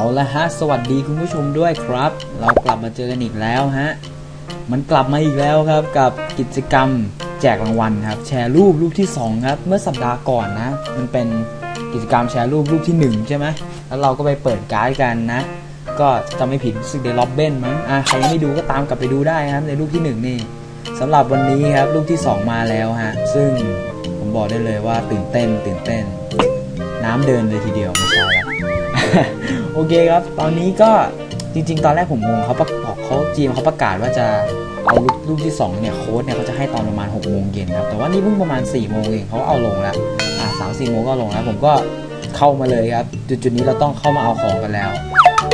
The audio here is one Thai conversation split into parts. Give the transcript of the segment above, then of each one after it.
เอาละฮะ สวัสดีคุณผู้ชมด้วยครับ เรากลับมาเจอกันอีกแล้วฮะ มันกลับมาอีกแล้วครับกับกิจกรรมแจกรางวัลครับ แชร์รูปรูปที่ 2 ครับ เมื่อสัปดาห์ก่อนนะ มันเป็นกิจกรรมแชร์รูปรูปที่ 1 ใช่ไหมแล้วเราก็ไปเปิดการ์ดกันนะ ก็จะไม่ผิดรู้สึกเดล็อบเบนมั้งอะใครยังไม่ดูก็ตามกลับไปดูได้ครับในรูปที่ 1 นี่สำหรับวันนี้ครับรูปที่ 2 มาแล้วฮะซึ่งผมบอกได้เลยว่าตื่นเต้นตื่นเต้น น้ำเดินเลยทีเดียวไม่ใช่ละ โอเคครับ ตอนนี้ก็จริง ๆ ตอนแรกผมงงเขาประกเขาจีมเขาประกาศว่าจะเอารูปรูปที่2เนี่ยโค้ดเนี่ยเขาจะให้ตอนประมาณ6โมงเย็นครับแต่ว่านี่เพิ่งประมาณ4โมงเองเขาเอาลงแล้วอ่าสามสี่โมงก็ลงแล้วผมก็เข้ามาเลยครับ จุดๆนี้เราต้องเข้ามาเอาของกันแล้ว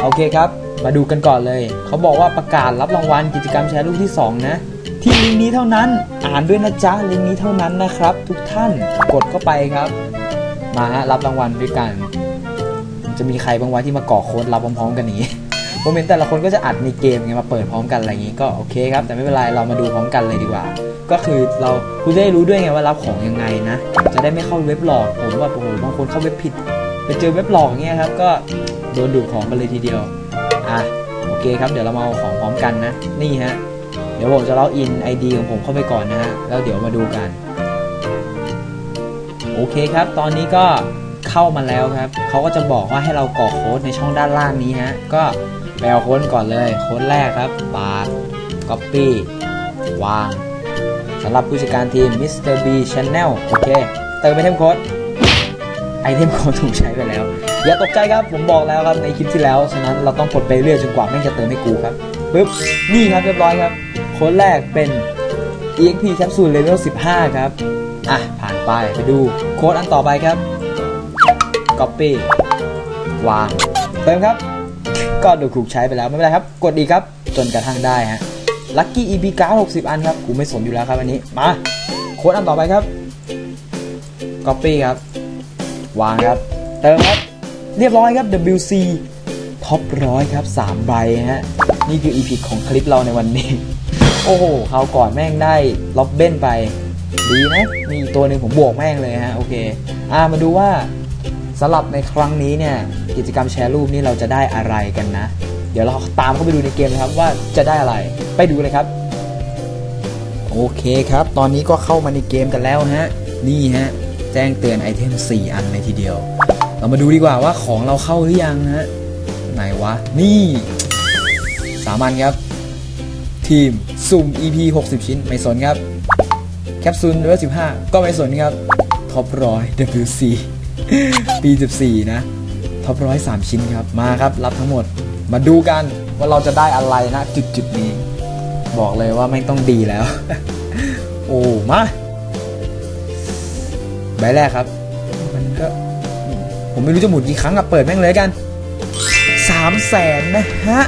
โอเคครับ มาดูกันก่อนเลยเขาบอกว่าประกาศรับรางวัลกิจกรรมแชร์รูปที่ 2 นะที่ลิงก์นี้เท่านั้นอ่านด้วยนะจ๊ะลิงก์นี้เท่านั้นนะครับ ทุกท่านกดเข้าไปครับ มาฮะรับรางวัลด้วยกัน จะมีใครบางวันที่มาก่อโค้ดรับพร้อมๆ กันนี้ผมเห็นแต่ละคนก็จะอัดในเกมไงมาเปิดพร้อมกันอะไรอย่างนี้ก็โอเคครับ แต่ไม่เป็นไรเรามาดูพร้อมกันเลยดีกว่า ก็คือเราคุณจะได้รู้ด้วยไงว่ารับของยังไงนะ จะได้ไม่เข้าเว็บหลอกผมว่าโอ้โหบางคนเข้าเว็บผิด ไปเจอเว็บหลอกเงี้ยครับก็โดนดูดของกันเลยทีเดียวอะโอเคครับเดี๋ยวเรามาเอาของพร้อมกันนะ นี่ฮะเดี๋ยวผมจะล็อกอิน ID ของผมเข้าไปก่อนนะฮะแล้วเดี๋ยวมาดูกัน โอเคครับ ตอนนี้ก็ เข้ามาแล้วครับเขาก็จะบอกว่าให้เรากรอกโค้ดในช่องด้านล่างนี้ฮะก็ไปเอาโค้ดก่อนเลยโค้ดแรกครับบาท copy วางสำหรับผู้จัดการทีม Mr. B Channel โอเค เติมไอเทมโค้ดไอเทมโค้ดถูกใช้ไปแล้ว อย่าตกใจครับผมบอกแล้วครับในคลิปที่แล้ว ฉะนั้นเราต้องกดไปเรื่อยจนกว่าแม่งจะเติมให้กูครับปึ๊บนี่ครับเรียบร้อยครับ โค้ดแรกเป็น EXP Capsule Level 15 ครับ อะ ผ่านไปไปดูโค้ดอันต่อไปครับ Copy วางเติมครับ ก็ดูถูกใช้ไปแล้วไม่เป็นไรครับ กดอีกครับ จนกระทั่งได้ฮะ Lucky EP 9 60 อันครับ กูไม่สนอยู่แล้วครับอันนี้ มา โค้ดอันต่อไปครับ Copy ครับ วางครับ เติมครับ เรียบร้อยครับ WC ท็อปร้อยครับ 3 ใบฮะ นี่คือ EP ของคลิปเราในวันนี้ โอ้โหคราวก่อนแม่งได้ล็อบเบ้นไป ดีนะ มีตัวหนึ่งผมบวกแม่งเลยฮะ โอเค อ่ามาดูว่า สำหรับในครั้งนี้เนี่ยกิจกรรมแชร์รูปนี่เราจะได้อะไรกันนะ เดี๋ยวเราตามเข้าไปดูในเกมนะครับว่าจะได้อะไรไปดูเลยครับ โอเคครับ ตอนนี้ก็เข้ามาในเกมกันแล้วฮะนี่ฮะแจ้งเตือนไอเทม 4 อันเลยทีเดียว เรามาดูดีกว่าว่าของเราเข้าหรือยังฮะไหนวะ นี่สามัญครับ ทีมสุ่ม EP 60 ชิ้นไม่สนครับ แคปซูลเลเวล15 ก็ไม่สนครับท็อปร้อย WC ปี 14 นะท็อปร้อย3ชิ้นครับ มาครับ รับทั้งหมด มาดูกันว่าเราจะได้อะไรนะ จุดจุดนี้ บอกเลยว่าไม่ต้องดีแล้ว โอ้ มา ใบแรกครับ มันก็ ผมไม่รู้จะหมุนกี่ครั้งอะเปิดแม่งเลยกันสามแสนนะฮะ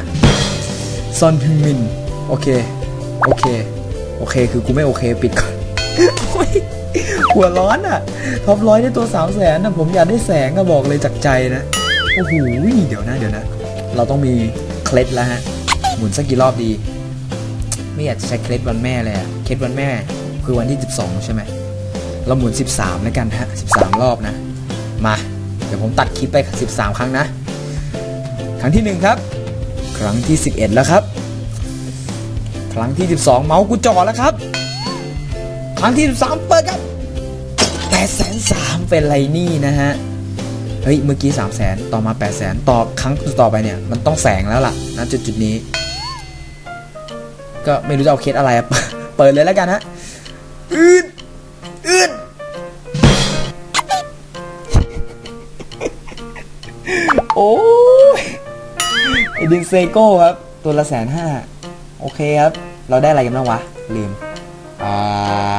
ซอนฮึงมิน โอเค โอเค โอเค คือกูไม่โอเค ปิดก่อน หัวร้อนอะท็อปร้อยได้ตัวสามแสนนะผมอยากได้แสงก็บอกเลยจากใจนะ โอ้โหเดี๋ยวนะเดี๋ยวนะ เราต้องมีเคล็ดแล้วฮะ หมุนสักกี่รอบดี ไม่อยากจะใช้เคล็ดวันแม่เลยอะเคล็ดวันแม่ คือวันที่ 12 ใช่ไหมเราหมุน 13 แล้วกันฮะ 13 รอบนะ มา เดี๋ยวผมตัดคลิปไป 13 ครั้งนะ ครั้งที่ 1 ครับ ครั้งที่ 11 แล้วครับ ครั้งที่ 12 เมาส์กูจ่อแล้วครับ ครั้งที่13เปิดครับ8แสนสามเป็นไรนี่นะฮะ เฮ้ย เมื่อกี้3 0 0แสนต่อมา8 0 0แสนต่อครั้งต่อไปเนี่ย มันต้องแสงแล้วล่ะนะจุดจุดนี้ ก็ไม่รู้จะเอาเคสอะไรอะเปิดเลยแล้วกันฮะอืดอืดโอ้ยไอดินเซโก้ครับ ตัวละแสนห้าโอเคครับ เราได้อะไรกันบ้างวะ ลืม อ่า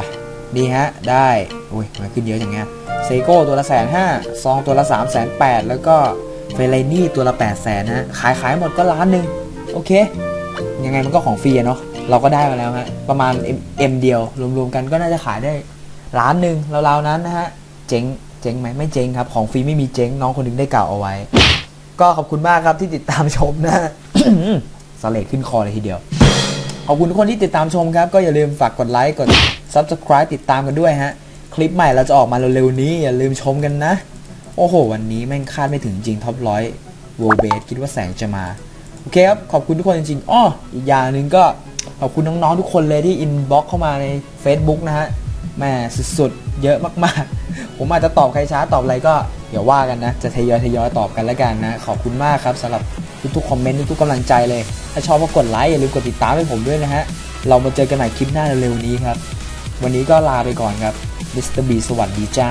ดีฮะ ได้อุ้ยมันขึ้นเยอะอย่างเงี้ยเซโก้ตัวละแสนห้าซองตัวละสามแสนแปดแล้วก็เฟรนี่ตัวละแปดแสนฮะขายขายหมดก็ล้านหนึ่งโอเค ยังไงมันก็ของฟรีเนาะเราก็ได้มาแล้วฮะประมาณ M, เดียว รวมๆกันก็น่าจะขายได้ล้านหนึ่งราวๆนั้นนะฮะเจ๊งเจ๊งไหมไม่เจ๊งครับของฟรีไม่มีเจ๊งน้องคนหนึงได้กล่าวเอาไว้ ก็ขอบคุณมากครับที่ติดตามชมนะสเลดขึ้นคอเลยทีเดียว ขอบคุณทุกคนที่ติดตามชมครับ ก็อย่าลืมฝากกดไลค์กด Subscribe ติดตามกันด้วยฮะ คลิปใหม่เราจะออกมาเร็วๆนี้ อย่าลืมชมกันนะ โอ้โห วันนี้แม่งคาดไม่ถึงจริงท็อปร้อย World Base คิดว่าแสงจะมา โอเคครับ ขอบคุณทุกคนจริงๆอ้ออีกอย่างหนึ่งก็ขอบคุณน้องๆทุกคนเลยที่อินบ็อกเข้ามาใน Facebook นะฮะแม่สุดๆ เยอะมากๆ ผมอาจจะตอบใครช้าตอบอะไรก็เดี๋ยวว่ากันนะ จะทยอยทยอยตอบกันแล้วกันนะ ขอบคุณมากครับสำหรับ ทุกๆคอมเมนต์ทุกๆกำลังใจเลย ถ้าชอบก็กดไลค์อย่าลืมกดติดตามให้ผมด้วยนะฮะ เรามาเจอกันใหม่คลิปหน้าเร็วๆนี้ครับ วันนี้ก็ลาไปก่อนครับมิสเตอร์บีสวัสดีจ้า